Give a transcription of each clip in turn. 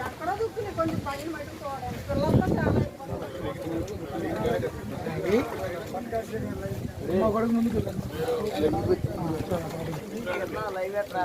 ఎక్కడో దుక్కుని కొంచెం పైన మట్టి చూడాలి పిల్లలతో చాలా ఇబ్బంది లైవ్ ఎట్లా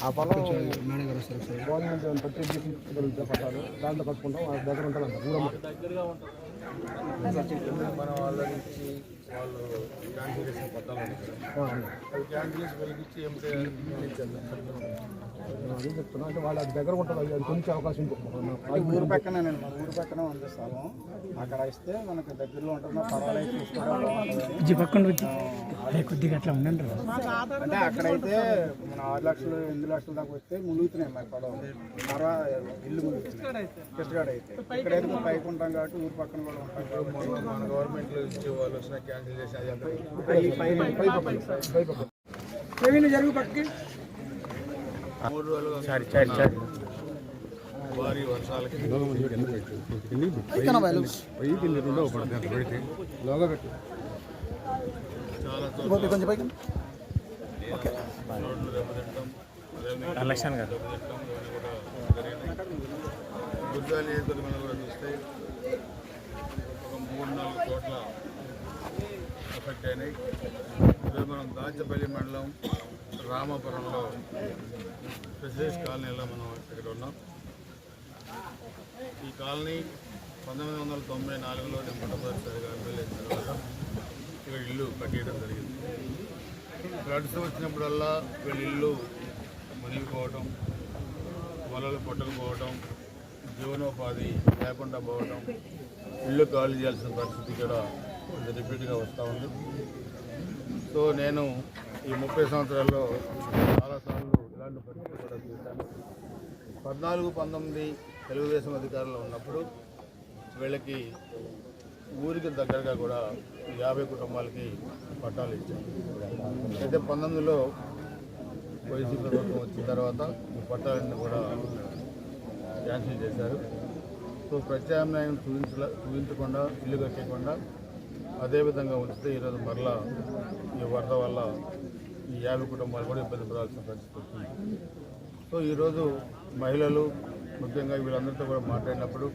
ఆ పొలం గవర్నమెంట్ ప్రతి తీసుకుంటే పట్టాలు దాంట్లో కట్టుకుంటాం వాళ్ళ దగ్గర ఉంటారంట వాళ్ళ నుంచి వాళ్ళు క్యాన్సిల్ చేసిన పట్టాలు ఉన్నాయి కదా. అవి క్యాన్సిల్ చేసి వెలిగించి ఏమిటి అదే చెప్తున్నా అంటే వాళ్ళ దగ్గర ఉంటుంది అది కొంచెం అవకాశం ఉంటుంది. ఊరు పక్కనేనండి మన ఊరు పక్కన ఉంది స్థలం అక్కడ ఇస్తే మనకు దగ్గరలో ఉంటున్న పర్వాలేదు చూసుకోవడం. పక్కన కొద్దిగా అట్లా ఉండండి అంటే అక్కడైతే మన ఆరు లక్షలు ఎనిమిది లక్షల దాకా వస్తే మునుగుతున్నాయి మరి పడవ పర్వా ఇల్లు మునుగుతున్నాయి. కృష్ణగాడ అయితే ఇక్కడైతే మేము పైకి ఉంటాం కాబట్టి ఊరు పక్కన కూడా ఉంటాం కాబట్టి. మన గవర్నమెంట్లో ఇచ్చే వాళ్ళు వచ్చిన జరుగు పక్కకి మూడు రోజులుగా చారి చారి భారీ వర్షాలకి లక్ష్మణ్ గారు కూడా కూడా చూస్తే ఒక మూడు నాలుగు చోట్ల ఎఫెక్ట్ అయినాయి మనం దాచపల్లి మండలం రామాపురంలో ప్రసిద్ధ కాలనీలో మనం ఇక్కడ ఉన్నాం. ఈ కాలనీ పంతొమ్మిది వందల తొంభై నాలుగులో నేను మొట్టమొదటిసారిగా ఎమ్మెల్యే తర్వాత. ఇక్కడ ఇల్లు కట్టేయడం జరిగింది. ఫ్లడ్స్ వచ్చినప్పుడల్లా వీళ్ళ ఇల్లు మునిగిపోవటం వలలు పట్టుకుపోవటం జీవనోపాధి లేకుండా పోవటం ఇల్లు ఖాళీ చేయాల్సిన పరిస్థితి కూడా కొంచెం రిపీట్గా వస్తూ ఉంది. సో నేను ఈ ముప్పై సంవత్సరాల్లో చాలాసార్లు ఇలాంటి పరిస్థితులు కూడా చూశాను. పద్నాలుగు పంతొమ్మిది తెలుగుదేశం అధికారంలో ఉన్నప్పుడు వీళ్ళకి ఊరికి దగ్గరగా కూడా యాభై కుటుంబాలకి పట్టాలు ఇచ్చారు. అయితే పంతొమ్మిదిలో వైసీపీ ప్రభుత్వం వచ్చిన తర్వాత ఈ పట్టాలన్నీ కూడా క్యాన్సిల్ చేశారు. సో ప్రత్యామ్నాయం చూపించ చూపించకుండా ఇల్లు కట్టకుండా అదేవిధంగా ఉంచితే ఈరోజు మరలా ఈ వరద వల్ల ఈ యాభై కుటుంబాలు కూడా ఇబ్బంది పడాల్సిన పరిస్థితి వచ్చింది. సో ఈరోజు మహిళలు ముఖ్యంగా వీళ్ళందరితో కూడా మాట్లాడినప్పుడు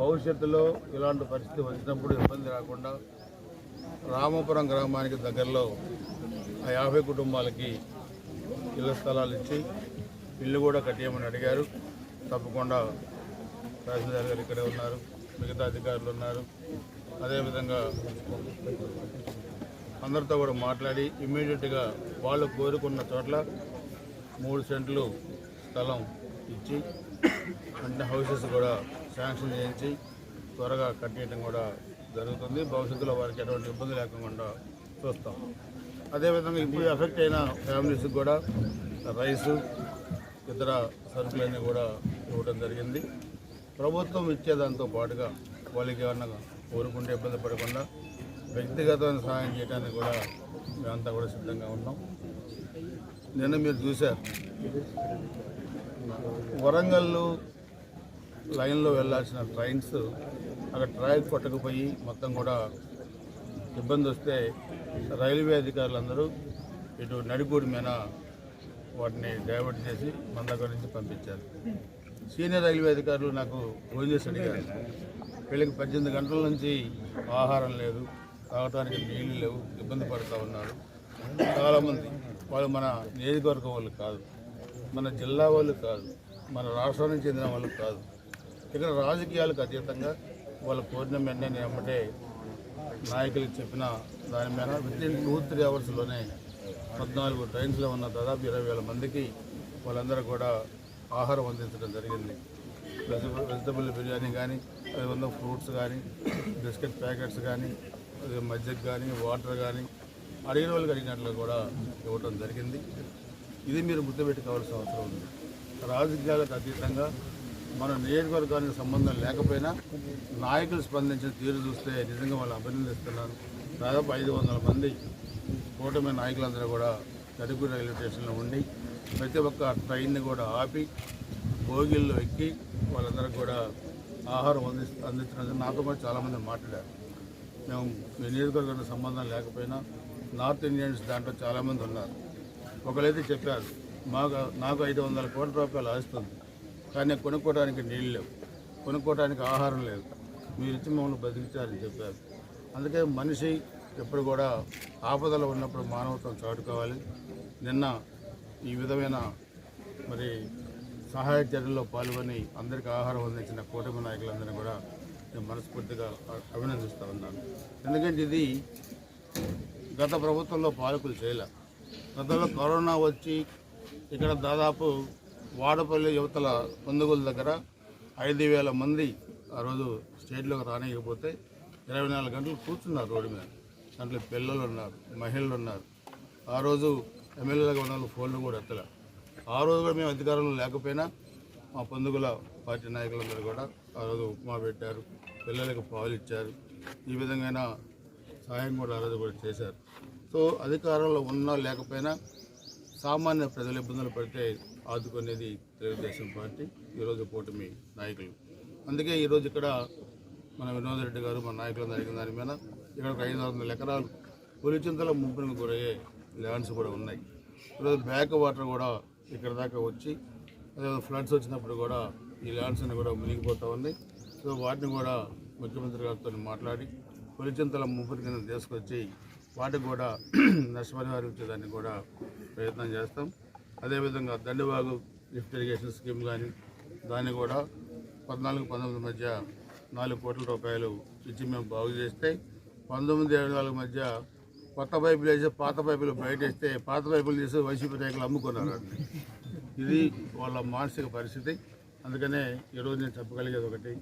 భవిష్యత్తులో ఇలాంటి పరిస్థితి వచ్చినప్పుడు ఇబ్బంది రాకుండా రామపురం గ్రామానికి దగ్గరలో ఆ యాభై కుటుంబాలకి ఇళ్ళ స్థలాలు ఇచ్చి ఇల్లు కూడా కట్టేయమని అడిగారు. తప్పకుండా తహసీల్దార్ గారు ఇక్కడే ఉన్నారు. మిగతా అధికారులు ఉన్నారు. అదేవిధంగా అందరితో కూడా మాట్లాడి ఇమ్మీడియట్గా వాళ్ళు కోరుకున్న చోట్ల మూడు సెంట్లు స్థలం ఇచ్చి అంటే హౌసెస్ కూడా శాంక్షన్ చేయించి త్వరగా కట్టేయడం కూడా జరుగుతుంది. భవిష్యత్తులో వారికి ఎటువంటి ఇబ్బంది లేకుండా చూస్తాం. అదేవిధంగా ఇప్పుడు ఎఫెక్ట్ అయిన ఫ్యామిలీస్కి కూడా రైసు ఇతర సరుకులన్నీ కూడా ఇవ్వడం జరిగింది. ప్రభుత్వం ఇచ్చేదాంతో పాటుగా వాళ్ళకి ఏమన్నా కోరుకుంటే ఇబ్బంది పడకుండా వ్యక్తిగతమైన సహాయం చేయడానికి కూడా మేమంతా కూడా సిద్ధంగా ఉన్నాం. నిన్న మీరు చూశారు. వరంగల్ లైన్లో వెళ్ళాల్సిన ట్రైన్స్ అక్కడ ట్రాక్ పట్టకపోయి మొత్తం కూడా ఇబ్బంది వస్తే రైల్వే అధికారులందరూ ఇటు నడిపూడి మీద వాటిని డైవర్ట్ చేసి మన దగ్గర నుంచి పంపించారు. సీనియర్ రైల్వే అధికారులు నాకు ఫోన్ చేసి అడిగారు. వీళ్ళకి పద్దెనిమిది గంటల నుంచి ఆహారం లేదు. తాగటానికి నీళ్ళు లేవు. ఇబ్బంది పడుతూ ఉన్నారు. చాలామంది. వాళ్ళు మన నియోజకవర్గం వాళ్ళు కాదు. మన జిల్లా వాళ్ళు కాదు. మన రాష్ట్రానికి చెందిన వాళ్ళు కాదు. ఇక్కడ రాజకీయాలకు అతీతంగా వాళ్ళ కోరిన వెంటనే ఎమ్మటే నాయకులకు చెప్పిన దాని మీద వితిన్ టూ త్రీ అవర్స్లోనే పద్నాలుగు ట్రైన్స్లో ఉన్న దాదాపు ఇరవై వేల మందికి వాళ్ళందరూ కూడా ఆహారం అందించడం జరిగింది. వెజిటబుల్ బిర్యానీ కానీ అదేవిధంగా ఉన్న ఫ్రూట్స్ కానీ బిస్కెట్ ప్యాకెట్స్ కానీ మజ్జిగ కానీ వాటర్ కానీ అడిగిన వాళ్ళకి అడిగినట్లు కూడా ఇవ్వటం జరిగింది. ఇది మీరు గుర్తుపెట్టుకోవాల్సిన అవసరం ఉంది. రాజకీయాలకు అతీతంగా మన నియోజకవర్గానికి సంబంధం లేకపోయినా నాయకులు స్పందించిన తీరు చూస్తే నిజంగా వాళ్ళు అభినందిస్తున్నాను. దాదాపు ఐదు వందల మంది కూటమి నాయకులందరూ కూడా తడుగు రైల్వే స్టేషన్లో ఉండి ప్రతి ఒక్క ట్రైన్ని కూడా ఆపి భోగిల్లో ఎక్కి వాళ్ళందరూ కూడా ఆహారం అంది అందించినందుకు నాతో కూడా చాలామంది మాట్లాడారు. మేము మీ నియోజకవర్గానికి సంబంధం లేకపోయినా నార్త్ ఇండియన్స్ దాంట్లో చాలామంది ఉన్నారు. ఒకరైతే చెప్పారు మాకు నాకు ఐదు వందల కోట్ల రూపాయలు ఆస్తుంది కానీ కొనుక్కోవడానికి నీళ్ళు లేవు కొనుక్కోవడానికి ఆహారం లేదు మీరు ఇచ్చి మమ్మల్ని బతికించారని చెప్పారు. అందుకే మనిషి ఎప్పుడు కూడా ఆపదలో ఉన్నప్పుడు మానవత్వం చాటుకోవాలి. నిన్న ఈ విధమైన మరి సహాయ చర్యల్లో పాల్గొని అందరికీ ఆహారం అందించిన కూటమి నాయకులందరినీ కూడా నేను మనస్ఫూర్తిగా అభినందిస్తూ ఉన్నాను. ఎందుకంటే ఇది గత ప్రభుత్వంలో పాలకులు చేయలే. గతంలో కరోనా వచ్చి ఇక్కడ దాదాపు వాడపల్లి యువతల పొందుగుల దగ్గర ఐదు వేల మంది ఆ రోజు స్టేట్లోకి రానియకపోతే ఇరవై నాలుగు గంటలు కూర్చున్నారు రోడ్డు మీద. దాంట్లో పిల్లలు ఉన్నారు మహిళలు ఉన్నారు. ఆ రోజు ఎమ్మెల్యేలుగా ఉన్నాను ఫోన్లు కూడా ఎత్తలే. ఆ రోజు కూడా మేము అధికారంలో లేకపోయినా మా పందుగల పార్టీ నాయకులందరూ కూడా ఆ రోజు ఉప్మా పెట్టారు పిల్లలకు పాలు ఇచ్చారు. ఈ విధంగా సహాయం కూడా ఆ రోజు కూడా చేశారు. సో అధికారంలో ఉన్నా లేకపోయినా సామాన్య ప్రజలు ఇబ్బందులు పడితే ఆదుకునేది తెలుగుదేశం పార్టీ ఈరోజు కూటమి నాయకులు. అందుకే ఈరోజు ఇక్కడ మన వినోద్ రెడ్డి గారు మన నాయకులు జరిగిన దాని మీద ఇక్కడ ఒక ఐదు వందల ఎకరాలు పులిచింతల ముంపునకు గురయ్యే ల్యాండ్స్ కూడా ఉన్నాయి. ఈరోజు బ్యాక్ వాటర్ కూడా ఇక్కడ దాకా వచ్చి అదే ఫ్లడ్స్ వచ్చినప్పుడు కూడా ఈ ల్యాండ్స్ అన్ని కూడా మునిగిపోతూ ఉన్నాయి సో వాటిని కూడా ముఖ్యమంత్రి గారితో మాట్లాడి పొలిచింతల ముప్పటి కింద తీసుకొచ్చి వాటికి కూడా నష్టపరిహారం ఇచ్చేదానికి కూడా ప్రయత్నం చేస్తాం. అదేవిధంగా దండివాగు లిఫ్ట్ ఇరిగేషన్ స్కీమ్ కానీ దాన్ని కూడా పద్నాలుగు పంతొమ్మిది మధ్య నాలుగు కోట్ల రూపాయలు ఇచ్చి మేము బాగు చేస్తే పంతొమ్మిది ఏడు నాలుగు మధ్య కొత్త బైబిల్ వేసి పాత బైబిల్ బయట వేస్తే పాత బైబిల్ తీసి వైసీపీ నాయకులు అమ్ముకున్నారు? ఇది వాళ్ళ మానసిక పరిస్థితి. అందుకనే ఈరోజు నేను చెప్పగలిగేది ఒకటి.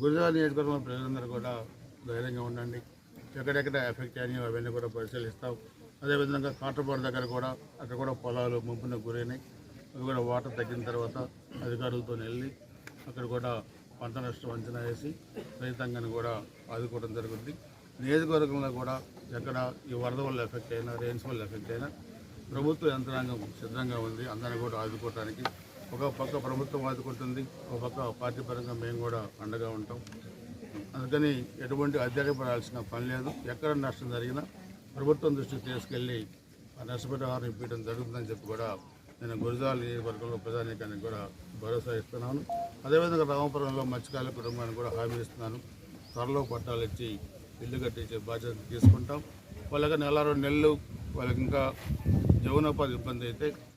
గురుజాల నియోజకవర్గం ప్రజలందరూ కూడా ధైర్యంగా ఉండండి. ఎక్కడెక్కడ ఎఫెక్ట్ అయినాయో అవన్నీ కూడా పరిశీలిస్తాం. అదేవిధంగా కాటపాడు దగ్గర కూడా అక్కడ కూడా పొలాలు ముంపున గురైనాయి. అవి కూడా వాటర్ తగ్గిన తర్వాత అధికారులతో వెళ్ళి అక్కడ కూడా పంట నష్టం అంచనా వేసి రైతాంగాన్ని కూడా ఆదుకోవడం జరుగుతుంది నియోజకవర్గంలో కూడా ఎక్కడ ఈ వరద వల్ల ఎఫెక్ట్ అయినా రెయిన్స్ వల్ల ఎఫెక్ట్ అయినా ప్రభుత్వ యంత్రాంగం సిద్ధంగా ఉంది. అందరిని కూడా ఆదుకోవడానికి ఒక పక్క ప్రభుత్వం ఆదుకుంటుంది ఒక పక్క పార్టీ పరంగా మేము కూడా అండగా ఉంటాం. అందుకని ఎటువంటి అధ్యయపడాల్సిన పని లేదు. ఎక్కడ నష్టం జరిగినా ప్రభుత్వం దృష్టికి తీసుకెళ్ళి ఆ నష్టపరిహారం ఇప్పించడం జరుగుతుందని చెప్పి కూడా నేను గురజాల నియోజకవర్గంలో ప్రధానికానికి కూడా భరోసా ఇస్తున్నాను. అదేవిధంగా రామపురంలో మత్స్యకారుల కుటుంబానికి కూడా హామీ ఇస్తున్నాను. త్వరలో పట్టాలు ఇచ్చి ఇల్లు కట్టించే బాధ్యత తీసుకుంటాం. వాళ్ళకి నెల రెండు నెలలు వాళ్ళకి ఇంకా జీవనోపాధి ఇబ్బంది అయితే